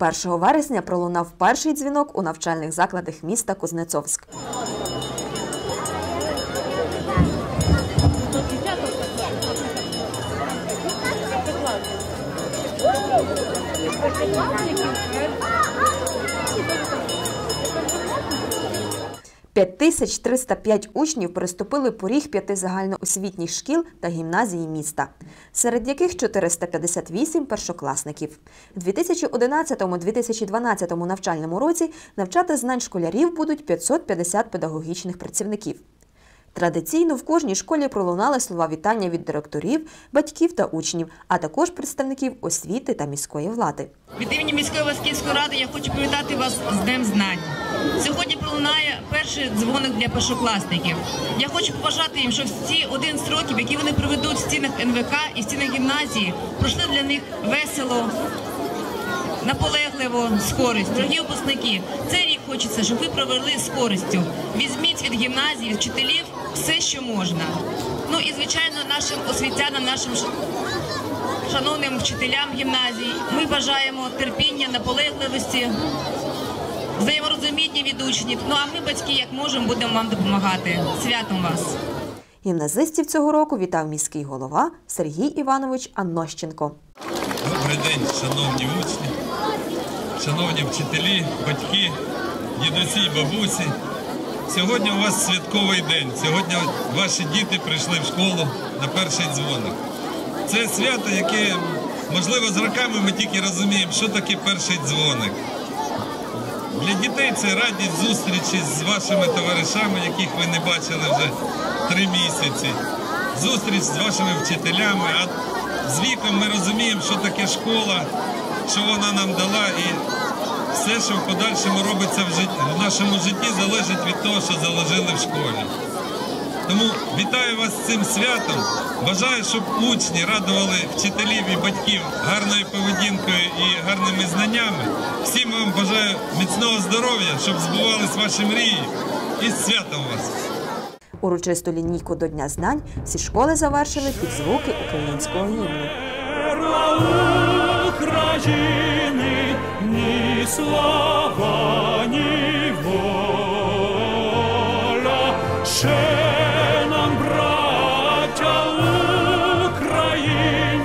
1 вересня пролунав перший дзвінок у навчальних закладах міста Кузнецовськ. – 5305 учнів переступили поріг п'яти загальноосвітніх шкіл та гімназії міста, серед яких 458 першокласників. У 2011-2012 навчальному році навчати знань школярів будуть 550 педагогічних працівників. Традиційно в кожній школі пролунали слова вітання від директорів, батьків та учнів, а також представників освіти та міської влади. Від імені міської Васьківської ради я хочу привітати вас з Днем знань. Сьогодні пролунає перший дзвоник для першокласників. Я хочу побажати їм, щоб ці 11 років, які вони проведуть в стінах НВК і в стінах гімназії, пройшли для них весело, наполегливо, з користю. Дорогі випускники, цей рік хочеться, щоб ви провели з користю. Візьміть від гімназії, вчителів все, що можна. Ну і звичайно, нашим освітянам, нашим шановним вчителям гімназії, ми бажаємо терпіння, наполегливості, взаєморозуміння від учнів. Ну а ми, батьки, як можемо, будемо вам допомагати. Святом вас! Гімназистів цього року вітав міський голова Сергій Іванович Аннощенко. Добрий день, шановні учні, шановні вчителі, батьки, дідусі і бабусі. Сьогодні у вас святковий день. Сьогодні ваші діти прийшли в школу на перший дзвоник. Це свято, яке, можливо, з роками ми тільки розуміємо, що таке перший дзвоник. Для дітей це радість зустрічі з вашими товаришами, яких ви не бачили вже три місяці. Зустріч з вашими вчителями. А з віком ми розуміємо, що таке школа, що вона нам дала, і все, що в подальшому робиться в, жит- в нашому житті, залежить від того, що заложили в школі. Тому вітаю вас з цим святом. Бажаю, щоб учні радували вчителів і батьків гарною поведінкою і гарними знаннями. Всім вам бажаю міцного здоров'я, щоб збувались ваші мрії. І з святом вас! Урочисту лінійку до Дня знань всі школи завершили під звуки українського гімну. України, ні слава, ні воля.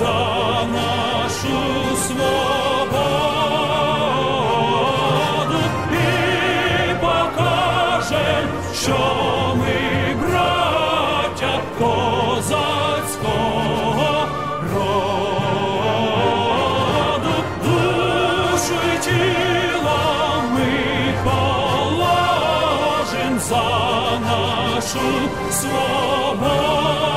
за нашу свободу і покажем, що ми браття козацького роду, душу ми положим за нашу свободу